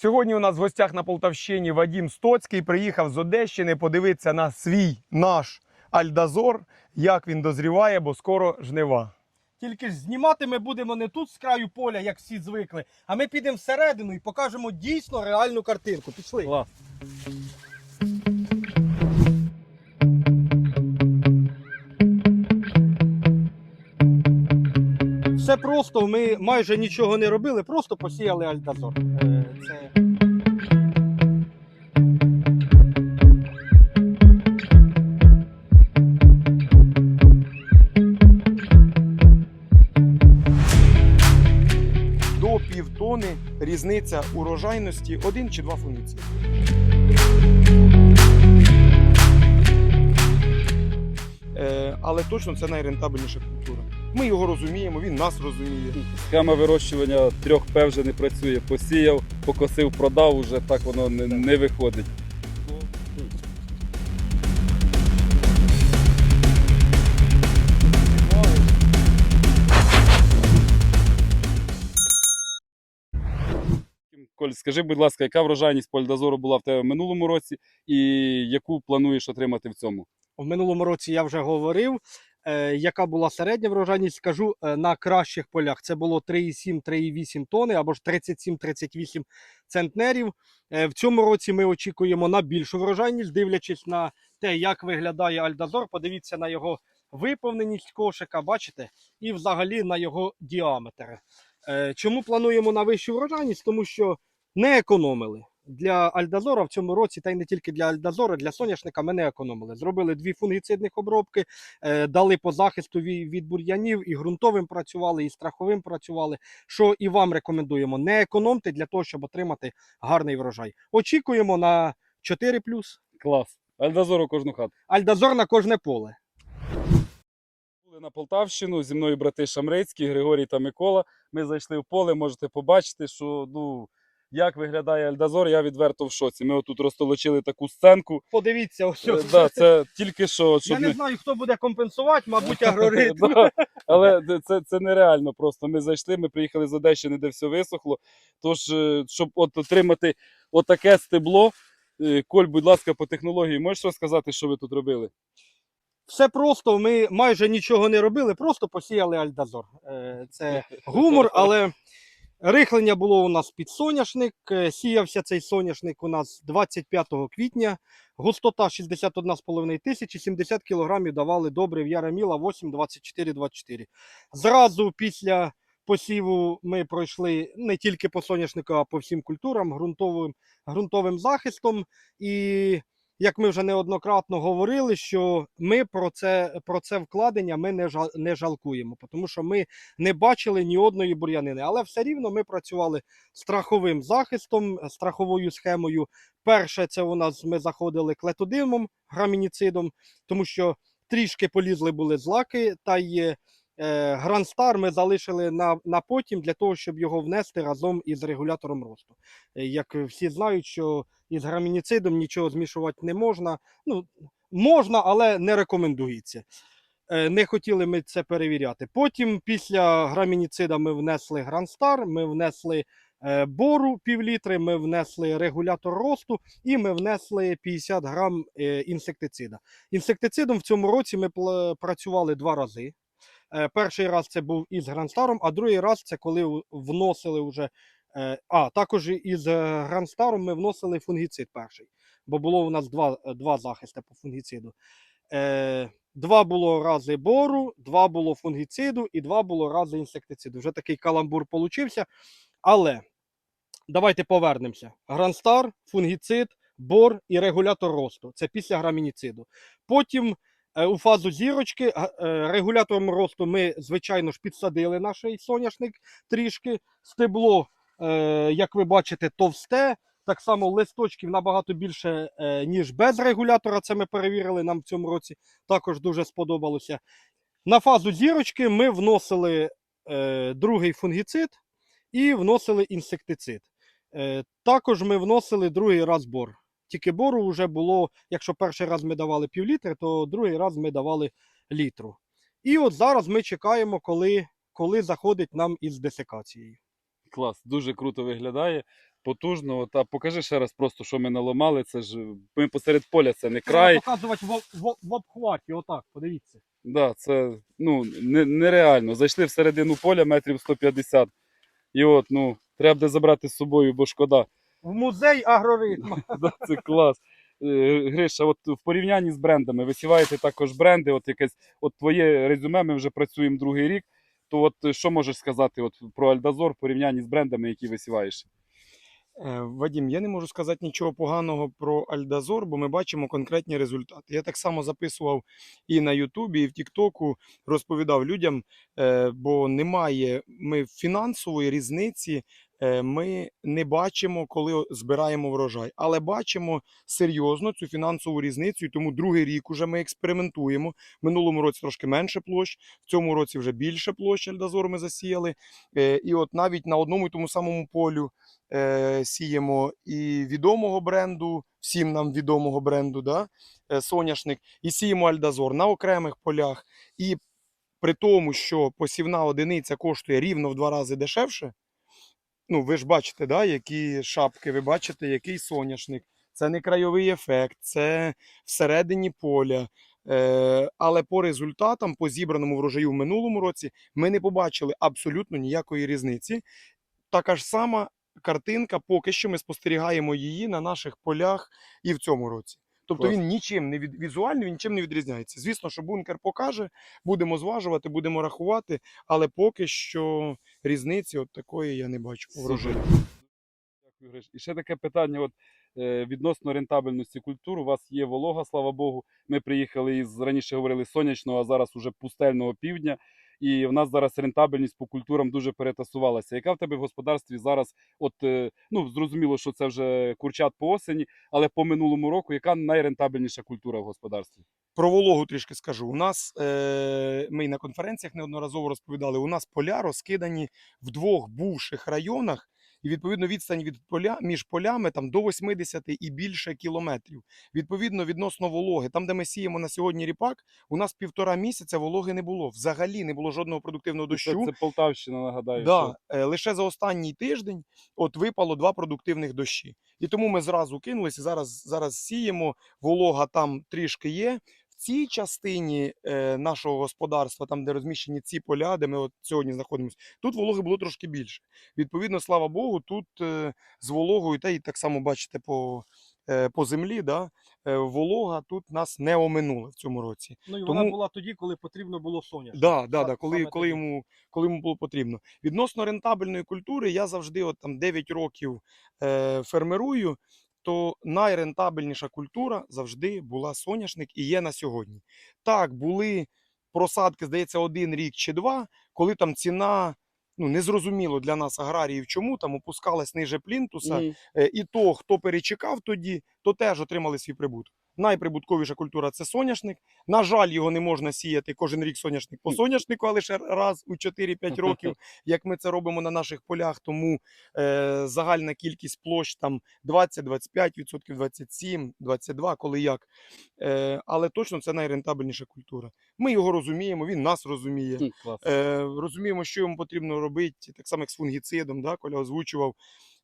Сьогодні у нас в гостях на Полтавщині Вадім Стоцький приїхав з Одещини подивитися на свій наш Альдазор, як він дозріває, бо скоро жнива. Тільки ж знімати ми будемо не тут з краю поля, як всі звикли, а ми підемо всередину і покажемо дійсно реальну картинку. Пішли. Клас. Все просто, ми майже нічого не робили, просто посіяли альдазор. Е, Це... До півтони різниця урожайності один чи два фунгіциди. Е, але точно це найрентабельніша культура. Ми його розуміємо, він нас розуміє. Схема вирощування трьох П вже не працює. Посіяв, покосив, продав, уже так воно не, не виходить. Коль, скажи, будь ласка, яка врожайність польдозору була в тебе в минулому році і яку плануєш отримати в цьому? В минулому році я вже говорив, яка була середня врожайність, скажу е, на кращих полях. Це було 3,7-3,8 тони або ж 37-38 центнерів. Е, в цьому році ми очікуємо на більшу врожайність, дивлячись на те, як виглядає Альдазор. Подивіться на його виповненість кошика, бачите, і взагалі на його діаметр. Е, чому плануємо на вищу врожайність? Тому що не економили. Для Альдазора в цьому році, та й не тільки для Альдазора, для соняшника ми не економили. Зробили дві фунгіцидних обробки, е, дали по захисту від бур'янів, і ґрунтовим працювали, і страховим працювали. Що і вам рекомендуємо: не економте для того, щоб отримати гарний врожай. Очікуємо на 4 Клас. Альдазор у кожну хату. Альдазор на кожне поле. На Полтавщину зі мною брати Шамрицький, Григорій та Микола. Ми зайшли в поле, можете побачити, що ну. Як виглядає Альдазор, я відверто в шоці. Ми отут розтолочили таку сценку. Подивіться, ось. Е. Да, це тільки що, Я щоб не не... знаю, хто буде компенсувати, мабуть, агроритм. Да, Але це, це нереально просто. Ми зайшли, ми приїхали з Одещини, де все висохло. Тож, е, щоб от отримати отаке стебло, е, Коль, будь ласка, по технології, можеш розказати, що ви тут робили? Все просто, ми майже нічого не робили, просто посіяли альдазор. Е, Це гумор, але рихлення було у нас під соняшник. Е, Сіявся цей соняшник у нас 25 квітня. Густота 61,5 тисячі, 70 кілограмів давали добре в Яраміла 8, 24, 24. Зразу після посіву ми пройшли не тільки по соняшнику, а по всім культурам ґрунтовим захистом. І як ми вже неоднократно говорили, що ми про це, про це вкладення ми не, жал, не жалкуємо, тому що ми не бачили ні одної бур'янини. Але все рівно ми працювали страховим захистом, страховою схемою. Перше, це у нас ми заходили клетодимом, грамініцидом, тому що трішки полізли були злаки, та й е, Грандстар ми залишили на, на потім для того, щоб його внести разом із регулятором росту. Е, Як всі знають, що із грамініцидом нічого змішувати не можна. Ну, можна, але не рекомендується. Е, Не хотіли ми це перевіряти. Потім, після грамініцида, ми внесли Грандстар, ми внесли бору півлітри, ми внесли регулятор росту і ми внесли 50 грам інсектицида. Інсектицидом в цьому році ми працювали два рази. Е, Перший раз це був із Грандстаром, а другий раз це коли вносили вже Е, А, також із е, Грандстаром ми вносили фунгіцид перший, бо було у нас два, е, два захисти по фунгіциду. Е, Два було рази бору, два було фунгіциду і два було рази інсектициду. Вже такий каламбур получився. Але давайте повернемося. Грандстар, фунгіцид, бор і регулятор росту. Це після грамініциду. Потім е, у фазу зірочки е, регулятором росту ми, звичайно ж, підсадили наш соняшник трішки. Стебло е, як ви бачите, товсте. Так само листочків набагато більше, е, ніж без регулятора. Це ми перевірили нам в цьому році. Також дуже сподобалося. На фазу зірочки ми вносили е, другий фунгіцид і вносили інсектицид. Е, також ми вносили другий раз бор. Тільки бору вже було, якщо перший раз ми давали пів літри, то другий раз ми давали літру. І от зараз ми чекаємо, коли, коли заходить нам із десикацією. Клас, дуже круто виглядає. потужно. Та покажи ще раз просто, що ми наламали. Це ж ми посеред поля, це не Треба край. показувати в, в, в обхваті, отак, подивіться. Да, це ну, не, нереально. Зайшли всередину поля метрів 150. І от, ну, треба буде забрати з собою, бо шкода. В музей агроритму. Да, це клас. Е, Гриша, от в порівнянні з брендами, висіваєте також бренди, от якесь, от твоє резюме, ми вже працюємо другий рік. То от е, що можеш сказати от про Альдазор в порівнянні з брендами, які висіваєш? Е, Вадім, я не можу сказати нічого поганого про Альдазор, бо ми бачимо конкретні результати. Я так само записував і на Ютубі, і в Тіктоку, розповідав людям, е, бо немає ми фінансової різниці. Е, Ми не бачимо, коли збираємо врожай, але бачимо серйозно цю фінансову різницю. Тому другий рік уже ми експериментуємо. Минулому році трошки менше площ, в цьому році вже більше площ Альдазор ми засіяли. Е, І от навіть на одному і тому самому полю е, сіємо і відомого бренду, всім нам відомого бренду, да, соняшник, і сіємо альдазор на окремих полях. І при тому, що посівна одиниця коштує рівно в два рази дешевше. Ну, ви ж бачите, да, які шапки, ви бачите, який соняшник. Це не крайовий ефект, це всередині поля. Е, але по результатам, по зібраному врожаю в минулому році, ми не побачили абсолютно ніякої різниці. Така ж сама картинка, поки що ми спостерігаємо її на наших полях і в цьому році. Тобто Клас. він нічим не від візуально, він нічим не відрізняється. Звісно, що бункер покаже, будемо зважувати, будемо рахувати, але поки що різниці от такої я не бачу по врожаю. Дякую, Гриш. І ще таке питання: от, е, відносно рентабельності культур. У вас є волога, слава Богу. Ми приїхали із раніше говорили сонячного, а зараз уже пустельного півдня. І в нас зараз рентабельність по культурам дуже перетасувалася. Яка в тебе в господарстві зараз? От е, ну зрозуміло, що це вже курчат по осені, але по минулому року яка найрентабельніша культура в господарстві? Про вологу трішки скажу. У нас е, ми на конференціях неодноразово розповідали. У нас поля розкидані в двох бувших районах, і відповідно відстань від поля між полями там до 80 і більше кілометрів. Відповідно, відносно вологи, там, де ми сіємо на сьогодні ріпак, у нас півтора місяця вологи не було. Взагалі не було жодного продуктивного Це, дощу. це Полтавщина, нагадаю. Да, що- е, лише за останній тиждень от випало два продуктивних дощі. І тому ми зразу кинулися. Зараз, зараз сіємо. Волога там трішки є. Цій частині е, нашого господарства, там де розміщені ці поля, де ми от сьогодні знаходимося, тут вологи було трошки більше. Відповідно, слава Богу, тут е, з вологою, та й так само бачите по, е, по землі, да, е, волога тут нас не оминула в цьому році. Ну і Тому- вона була тоді, коли потрібно було соняшник. Да, да, да, коли, коли, тоді. йому, коли йому було потрібно. Відносно рентабельної культури, я завжди от, там, 9 років е, фермерую, то найрентабельніша культура завжди була соняшник і є на сьогодні. Так, були просадки, здається, один рік чи два, коли там ціна. Ну, незрозуміло для нас аграріїв, чому там опускалась ниже плінтуса. Е, І то, хто перечекав тоді, то теж отримали свій прибуток. Найприбутковіша культура це соняшник. На жаль, його не можна сіяти кожен рік соняшник по соняшнику, а лише раз у 4-5 років, як ми це робимо на наших полях. Тому е, загальна кількість площ там 20-25%, 27, 22, коли як. Е, але точно це найрентабельніша культура. Ми його розуміємо, він нас розуміє. Е, розуміємо, що йому потрібно робити, так само як з фунгіцидом, да, Коля озвучував.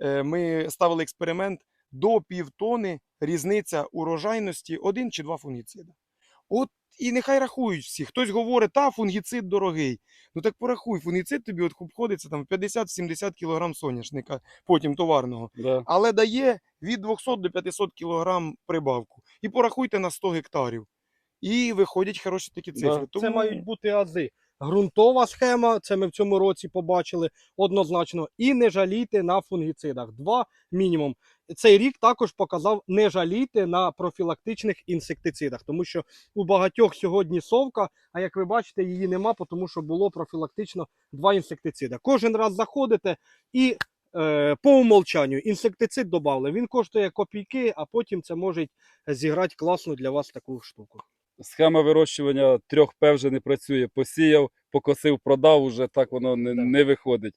Е, ми ставили експеримент до півтони різниця урожайності один чи два фунгіцида. От і нехай рахують всі. Хтось говорить, та фунгіцид дорогий. Ну так порахуй, фунгіцид тобі от обходиться там 50-70 кг соняшника, потім товарного, Да. але дає від 200 до 500 кг прибавку. І порахуйте на 100 гектарів. І виходять хороші такі Да. цифри. Це мають бути ази. Грунтова схема, це ми в цьому році побачили однозначно. І не жалійте на фунгіцидах. Два мінімум. Цей рік також показав не жалійте на профілактичних інсектицидах, тому що у багатьох сьогодні совка, а як ви бачите, її нема, тому що було профілактично два інсектицида. Кожен раз заходите і е, по умолчанню інсектицид додали. Він коштує копійки, а потім це може зіграти класну для вас таку штуку. Схема вирощування трьох П вже не працює. Посіяв, покосив, продав, уже так воно не, не виходить.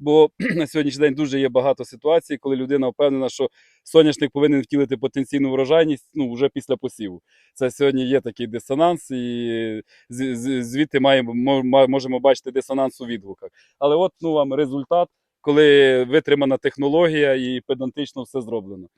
Бо на сьогоднішній день дуже є багато ситуацій, коли людина впевнена, що соняшник повинен втілити потенційну врожайність ну, вже після посіву. Це сьогодні є такий дисонанс, і звідти маємо, можемо бачити дисонанс у відгуках. Але от ну, вам результат. коли витримана технологія і педантично все зроблено.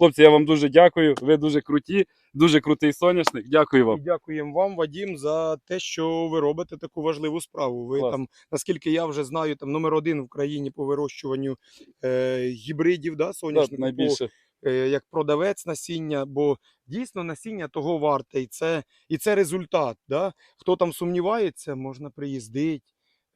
Хлопці, я вам дуже дякую. Ви дуже круті, дуже крутий соняшник. Дякую І вам. дякуємо вам, Вадім, за те, що ви робите таку важливу справу. Ви Клас. там, наскільки я вже знаю, там номер один в країні по вирощуванню е, гібридів, да, соняшнику, по- найбільше. е, як продавець насіння, бо дійсно насіння того варте, і це, і це результат. Да? Хто там сумнівається, можна приїздити.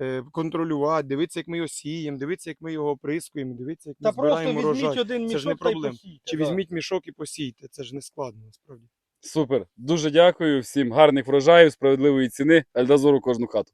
Е, Контролювати, дивитися, як ми його сіємо, дивитися, як ми його оприскуємо, дивитися, як ми Та просто збираємо візьміть урожай. один Це ж не мішок та й проблем. посійте. Чи да. візьміть мішок і посійте. Це ж не складно насправді. Супер. Дуже дякую. Всім гарних врожаїв, справедливої ціни. Альдазору кожну хату.